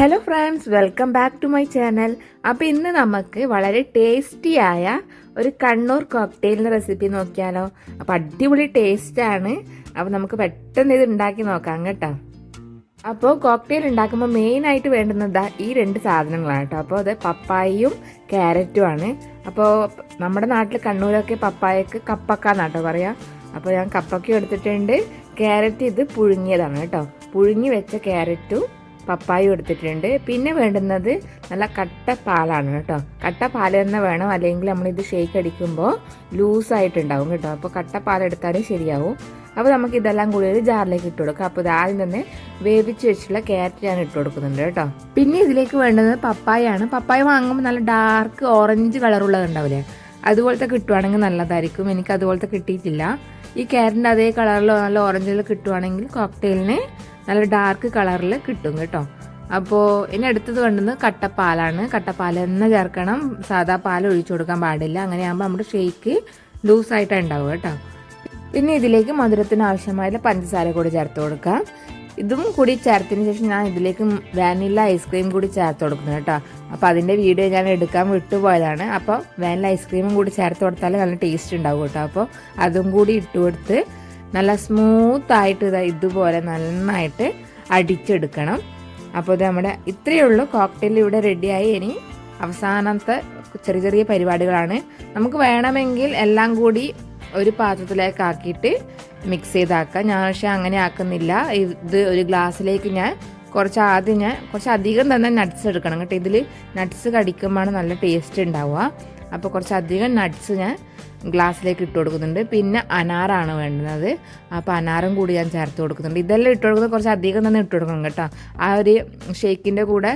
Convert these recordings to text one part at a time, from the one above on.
Hello friends welcome back to my channel അപ്പോൾ ഇന്ന് നമുക്ക് വളരെ ടേസ്റ്റിയായ ഒരു കണ്ണൂർ കോക്ടെയിലിന്റെ റെസിപ്പി നോക്കിയാലോ. അപ്പോൾ അടിപൊളി ടേസ്റ്റാണ് അപ്പോൾ നമുക്ക് പെട്ടെന്ന് ഇത് ഉണ്ടാക്കി നോക്കാം കേട്ടോ. അപ്പോൾ കോക്ടെയിൽ ഉണ്ടാക്കുമ്പോൾ മെയിനായിട്ട് വേണ്ടുന്നത് ഈ രണ്ട് സാധനങ്ങളാണ് കേട്ടോ. അപ്പോൾ അത് പപ്പായയും ക്യാരറ്റും ആണ്. അപ്പോൾ നമ്മുടെ നാട്ടിൽ കണ്ണൂരൊക്കെ പപ്പായക്ക് കപ്പക്ക എന്നാട്ടോ പറയാം. അപ്പോൾ ഞാൻ കപ്പക്കയും എടുത്തിട്ടുണ്ട്. ക്യാരറ്റ് ഇത് പുഴുങ്ങിയതാണ് കേട്ടോ. പുഴുങ്ങി വെച്ച ക്യാരറ്റും പപ്പായും എടുത്തിട്ടുണ്ട്. പിന്നെ വേണ്ടുന്നത് നല്ല കട്ട പാലാണ് കേട്ടോ. കട്ട പാൽ തന്നെ വേണം. അല്ലെങ്കിൽ നമ്മളിത് ഷേക്ക് അടിക്കുമ്പോൾ ലൂസായിട്ടുണ്ടാവും കേട്ടോ. അപ്പോൾ കട്ട പാൽ എടുത്താലും ശരിയാവും. അപ്പോൾ നമുക്ക് ഇതെല്ലാം കൂടി ഒരു ജാറിലേക്ക് ഇട്ട് കൊടുക്കാം. അപ്പോൾ ഇത് ആദ്യം തന്നെ വേവിച്ച് വെച്ചിട്ടുള്ള ക്യാരറ്റ് ഞാൻ ഇട്ട് കൊടുക്കുന്നുണ്ട് കേട്ടോ. പിന്നെ ഇതിലേക്ക് വേണ്ടത് പപ്പായാണ് പപ്പായ വാങ്ങുമ്പോൾ നല്ല ഡാർക്ക് ഓറഞ്ച് കളറുള്ളത് ഉണ്ടാവില്ലേ? അതുപോലത്തെ കിട്ടുവാണെങ്കിൽ നല്ലതായിരിക്കും. എനിക്ക് അതുപോലത്തെ കിട്ടിയിട്ടില്ല. ഈ ക്യാരറ്റിന്റെ അതേ കളറിലോ നല്ല ഓറഞ്ചിൽ കിട്ടുവാണെങ്കിൽ കോക്ടെയിലിന് നല്ല ഡാർക്ക് കളറിൽ കിട്ടും കേട്ടോ. അപ്പോൾ ഇനി അടുത്തത് വേണ്ടുന്നത് കട്ടപ്പാലാണ്. കട്ടപ്പാൽ തന്നെ ചേർക്കണം. സാധാ പാൽ ഒഴിച്ചു കൊടുക്കാൻ പാടില്ല. അങ്ങനെയാകുമ്പോൾ നമ്മുടെ ഷേക്ക് ലൂസായിട്ടാണ് ഉണ്ടാവുക കേട്ടോ. പിന്നെ ഇതിലേക്ക് മധുരത്തിന് ആവശ്യമായ പഞ്ചസാര കൂടി ചേർത്ത് കൊടുക്കാം. ഇതും കൂടി ചേർത്തതിന് ശേഷം ഞാൻ ഇതിലേക്ക് വാനില ഐസ്ക്രീം കൂടി ചേർത്ത് കൊടുക്കുന്നു കേട്ടോ. അപ്പോൾ അതിന്റെ വീഡിയോ ഞാൻ എടുക്കാൻ വിട്ടുപോയതാണ്. അപ്പോൾ വാനില ഐസ്ക്രീമും കൂടി ചേർത്ത് കൊടുത്താൽ നല്ല ടേസ്റ്റ് ഉണ്ടാവും കേട്ടോ. അപ്പോൾ അതും കൂടി ഇട്ട് കൊടുത്ത് നല്ല സ്മൂത്തായിട്ട് ഇതാ ഇതുപോലെ നന്നായിട്ട് അടിച്ചെടുക്കണം. അപ്പോൾ ഇത് നമ്മുടെ ഇത്രയേ ഉള്ളൂ. കോക്ടെയിൽ ഇവിടെ റെഡിയായി ഇനി അവസാനത്തെ ചെറിയ ചെറിയ പരിപാടികളാണ്. നമുക്ക് വേണമെങ്കിൽ എല്ലാം കൂടി ഒരു പാത്രത്തിലേക്ക് ആക്കിയിട്ട് മിക്സ് ചെയ്താക്കാം. ഞാൻ പക്ഷെ അങ്ങനെ ആക്കുന്നില്ല. ഇത് ഒരു ഗ്ലാസ്സിലേക്ക് ഞാൻ കുറച്ച് ആദ്യം ഞാൻ കുറച്ച് അധികം തന്നെ നട്ട്സ് എടുക്കണം. കേട്ടോ ഇതിൽ നട്ട്സ് കടിക്കുമ്പോഴാണ് നല്ല ടേസ്റ്റ് ഉണ്ടാവുക. അപ്പോൾ കുറച്ച് അധികം നട്ട്സ് ഞാൻ ഗ്ലാസ്സിലേക്ക് ഇട്ട് കൊടുക്കുന്നുണ്ട്. പിന്നെ അനാറാണ് വേണ്ടുന്നത്. അപ്പോൾ അനാറും കൂടി ഞാൻ ചേർത്ത് കൊടുക്കുന്നുണ്ട്. ഇതെല്ലാം ഇട്ട് കൊടുക്കുന്നത് കുറച്ച് അധികം തന്നെ ഇട്ട് കൊടുക്കണം കേട്ടോ. ആ ഒരു ഷേക്കിന്റെ കൂടെ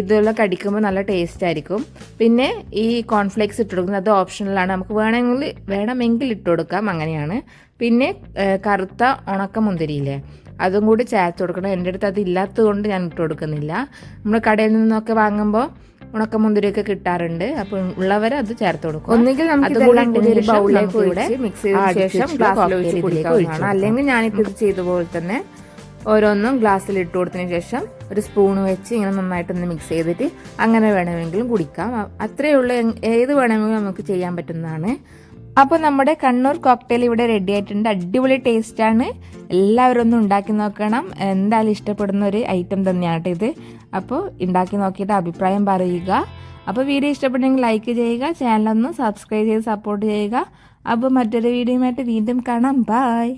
ഇതെല്ലാം കടിക്കുമ്പോൾ നല്ല ടേസ്റ്റ് ആയിരിക്കും. പിന്നെ ഈ കോൺഫ്ലേക്സ് ഇട്ട് കൊടുക്കുന്നത് അത് ഓപ്ഷണലാണ് നമുക്ക് വേണമെങ്കിൽ വേണമെങ്കിൽ ഇട്ട് കൊടുക്കാം. അങ്ങനെയാണ്. പിന്നെ കറുത്ത ഉണക്ക മുന്തിരിയില്ലേ അതും കൂടി ചേർത്ത് കൊടുക്കണം. എന്റെ അടുത്ത് അത് ഇല്ലാത്തത് കൊണ്ട് ഞാൻ ഇട്ട് കൊടുക്കുന്നില്ല. നമ്മൾ കടയിൽ നിന്നൊക്കെ വാങ്ങുമ്പോൾ ഉണക്കമുന്തിരിയൊക്കെ കിട്ടാറുണ്ട്. അപ്പോൾ ഉള്ളവർ അത് ചേർത്ത് കൊടുക്കും. ഒന്നുകിൽ നമുക്ക് മിക്സ് ചെയ്ത ശേഷം ഗ്ലാസ്സിൽ ഒഴിച്ച് കുടിക്കാവുന്നതാണ്. അല്ലെങ്കിൽ ഞാനിപ്പോൾ ഇത് ചെയ്ത പോലെ തന്നെ ഓരോന്നും ഗ്ലാസ്സിൽ ഇട്ട് കൊടുത്തതിന് ശേഷം ഒരു സ്പൂൺ വെച്ച് ഇങ്ങനെ നന്നായിട്ടൊന്ന് മിക്സ് ചെയ്തിട്ട് അങ്ങനെ വേണമെങ്കിലും കുടിക്കാം. അത്രയേ ഉള്ളൂ. ഏത് വേണമെങ്കിലും നമുക്ക് ചെയ്യാൻ പറ്റുന്നതാണ്. അപ്പോൾ നമ്മുടെ കണ്ണൂർ കോക്ടെയിൽ ഇവിടെ റെഡി ആയിട്ടുണ്ട്. അടിപൊളി ടേസ്റ്റാണ് എല്ലാവരും ഒന്ന് ഉണ്ടാക്കി നോക്കണം. എന്തായാലും ഇഷ്ടപ്പെടുന്ന ഒരു ഐറ്റം തന്നെയാണ് ഇത്. അപ്പോൾ ഉണ്ടാക്കി നോക്കിയിട്ട് അഭിപ്രായം പറയുക. അപ്പോൾ വീഡിയോ ഇഷ്ടപ്പെട്ടെങ്കിൽ ലൈക്ക് ചെയ്യുക. ചാനലൊന്ന് സബ്സ്ക്രൈബ് ചെയ്ത് സപ്പോർട്ട് ചെയ്യുക. അപ്പോൾ മറ്റൊരു വീഡിയോയുമായിട്ട് വീണ്ടും കാണാം. ബായ്